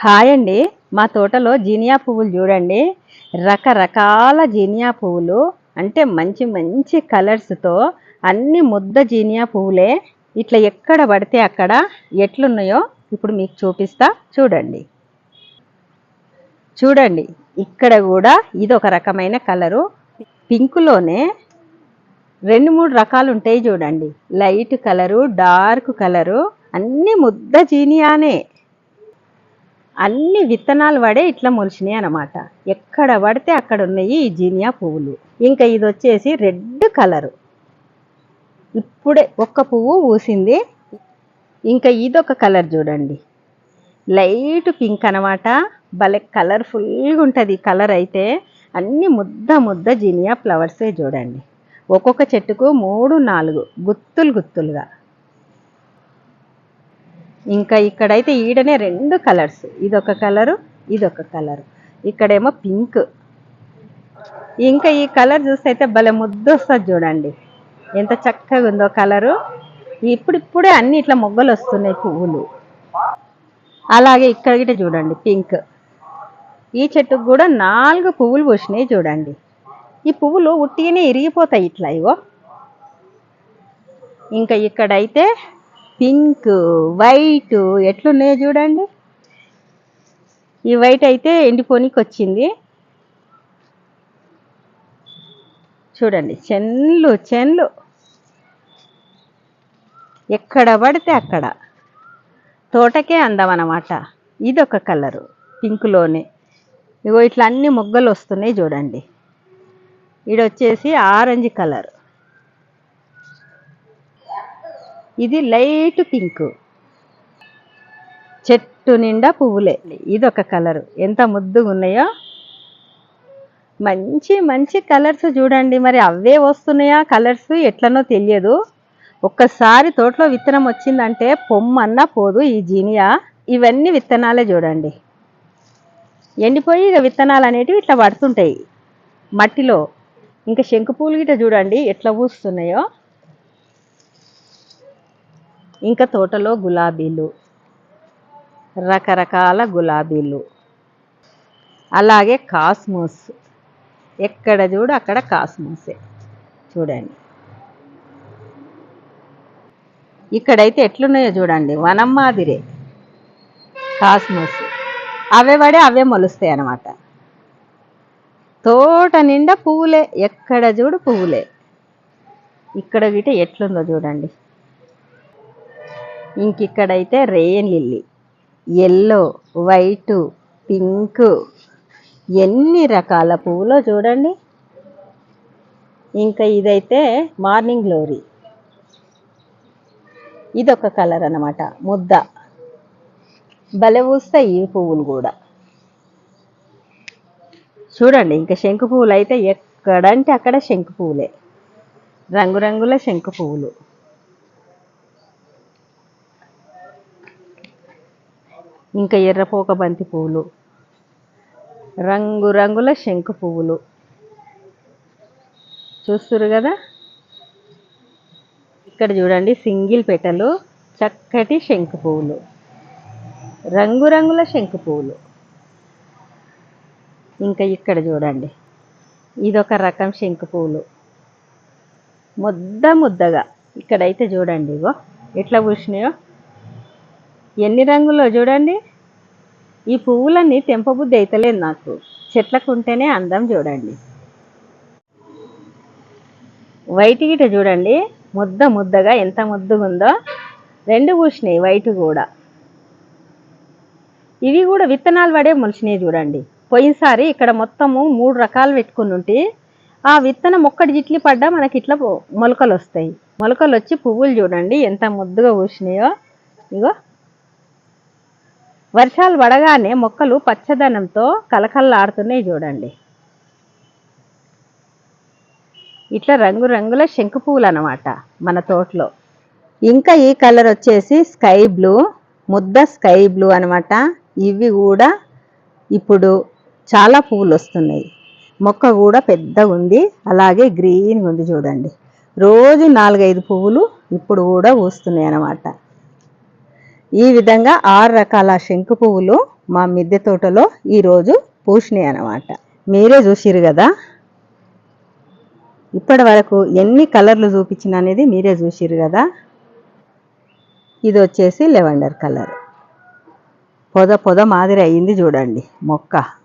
Hi అండి. మా తోటలో జీనియా పువ్వులు చూడండి. రకరకాల జీనియా పువ్వులు అంటే మంచి మంచి కలర్స్తో అన్ని ముద్ద జీనియా పువ్వులే. ఇట్లా ఎక్కడ పడితే అక్కడ ఎట్లున్నాయో ఇప్పుడు మీకు చూపిస్తా. చూడండి. చూడండి. ఇక్కడ కూడా ఇది ఒక రకమైన కలరు. పింకులోనే రెండు మూడు రకాలు ఉంటాయి చూడండి. లైట్ కలరు డార్క్ కలరు అన్ని ముద్ద జీనియానే. అన్ని విత్తనాలు పడే ఇట్లా మొలిచినాయి అనమాట ఎక్కడ పడితే అక్కడ ఉన్నాయి ఈ జీనియా పువ్వులు. ఇంకా ఇది వచ్చేసి రెడ్ కలరు. ఇప్పుడే ఒక్క పువ్వు పూసింది. ఇంకా ఇదొక కలర్ చూడండి. లైట్ పింక్ అనమాట భలే కలర్ఫుల్గా ఉంటుంది కలర్ అయితే. అన్ని ముద్ద ముద్ద జీనియా ఫ్లవర్సే చూడండి. ఒక్కొక్క చెట్టుకు మూడు నాలుగు గుత్తులు గుత్తులుగా. ఇంకా ఇక్కడైతే ఈడనే రెండు కలర్స్. ఇదొక కలరు ఇదొక కలరు. ఇక్కడేమో పింక్. ఇంకా ఈ కలర్ చూస్తే అయితే భలే ముద్దు వస్తుంది చూడండి. ఎంత చక్కగా ఉందో కలరు. ఇప్పుడిప్పుడే అన్ని ఇట్లా మొగ్గలు వస్తున్నాయి పువ్వులు. అలాగే ఇక్కడ గిట చూడండి పింక్. ఈ చెట్టుకు కూడా నాలుగు పువ్వులు పోసినాయి చూడండి. ఈ పువ్వులు ఉట్టిగానే ఇరిగిపోతాయి ఇట్లా ఇవో ఇంకా ఇక్కడైతే పింక్ వైట్ ఎట్లున్నాయో చూడండి. ఈ వైట్ అయితే ఎండిపోనికి వచ్చింది చూడండి చెన్లు చెన్లు. ఎక్కడ పడితే అక్కడ. తోటకే అందం అన్నమాట ఇదొక కలరు పింక్లోనే. ఇగో ఇట్లా అన్ని మొగ్గలు వస్తున్నాయి చూడండి. ఇది వచ్చేసి ఆరెంజ్ కలర్. ఇది లైట్ పింక్. చెట్టు నిండా పువ్వులే. ఇది ఒక కలరు. ఎంత ముద్దుగా ఉన్నాయో. మంచి మంచి కలర్స్ చూడండి. మరి అవే వస్తున్నాయా? కలర్స్ ఎట్లనో తెలియదు. ఒక్కసారి తోటలో విత్తనం వచ్చిందంటే పొమ్మన్నా పోదు ఈ జీనియా. ఇవన్నీ విత్తనాలే చూడండి. ఎండిపోయి ఇక విత్తనాలు అనేటివి ఇట్లా పడుతుంటాయి. మట్టిలో. ఇంకా శంకు పూలు గిట చూడండి ఎట్లా పూస్తున్నాయో. ఇంకా తోటలో గులాబీలు. రకరకాల గులాబీలు. అలాగే కాస్మోస్. ఎక్కడ చూడు అక్కడ కాస్మోసే. చూడండి. ఇక్కడైతే ఎట్లున్నాయో చూడండి. వనం మాదిరే. కాస్మోస్. అవే పడే అవే మొలుస్తాయి అన్నమాట. తోట నిండా పువ్వులే. ఎక్కడ చూడు పువ్వులే. ఇక్కడ గిట ఎట్లుందో చూడండి. ఇంకిక్కడైతే rain lily. Yellow white pink ఎన్ని రకాల పువ్వులో చూడండి. ఇంకా ఇదైతే మార్నింగ్ గ్లోరీ. ఇదొక కలర్ అన్నమాట ముద్ద. భలే పూస్తాయి ఈ పువ్వులు కూడా. చూడండి ఇంకా శంకు పువ్వులు అయితే ఎక్కడంటే అక్కడ శంకు పువ్వులే. రంగురంగుల శంకు పువ్వులు. ఇంకా ఎర్రపోక బంతి పువ్వులు. రంగురంగుల శంకు పువ్వులు. చూస్తురు కదా? ఇక్కడ చూడండి సింగిల్ పెటలు చక్కటి శంకు పువ్వులు. రంగురంగుల శంకు పువ్వులు. ఇంకా ఇక్కడ చూడండి ఇదొక రకం శంకు పువ్వులు. ముద్ద ముద్దగా. ఇక్కడైతే చూడండి ఇగో ఎట్లా పూసినాయో. ఎన్ని రంగులో చూడండి? ఈ పువ్వులన్నీ తెంపబుద్ధి అయితలేదు నాకు. చెట్లకు ఉంటేనే అందం చూడండి. వైట్ గిట చూడండి. ముద్ద ముద్దగా ఎంత ముద్దుగా ఉందో రెండు పూసినాయి వైట్ కూడా. ఇవి కూడా విత్తనాలు పడే మొలిచినాయి చూడండి. పోయినసారి ఇక్కడ మొత్తము మూడు రకాలు పెట్టుకుని ఉంటే ఆ విత్తనం ఒక్కటి జిట్లి పడ్డా మనకి ఇట్లా మొలకలు వస్తాయి. మొలకలు వచ్చి పువ్వులు చూడండి. ఎంత ముద్దుగా పూసినాయో. ఇగో. వర్షాలు పడగానే మొక్కలు పచ్చదనంతో కలకల్లాడుతున్నాయి చూడండి. ఇట్లా రంగురంగుల శంకు పువ్వులు అనమాట మన తోటలో. ఇంకా ఈ కలర్ వచ్చేసి స్కై బ్లూ ముద్ద స్కై బ్లూ అనమాట ఇవి కూడా ఇప్పుడు చాలా పువ్వులు వస్తున్నాయి. మొక్క కూడా పెద్దగా ఉంది అలాగే గ్రీన్గా ఉంది చూడండి. రోజు నాలుగైదు పువ్వులు ఇప్పుడు కూడా పూస్తున్నాయి అన్నమాట. ఈ విధంగా ఆరు రకాల శంకు పువ్వులు మా మిద్దె తోటలో ఈరోజు పూసినాయి అన్నమాట. మీరే చూసిరు కదా? ఇప్పటి వరకు ఎన్ని కలర్లు చూపించిన అనేది మీరే చూసిరు కదా? ఇది వచ్చేసి లెవెండర్ కలర్. పొద పొద మాదిరి అయ్యింది చూడండి మొక్క.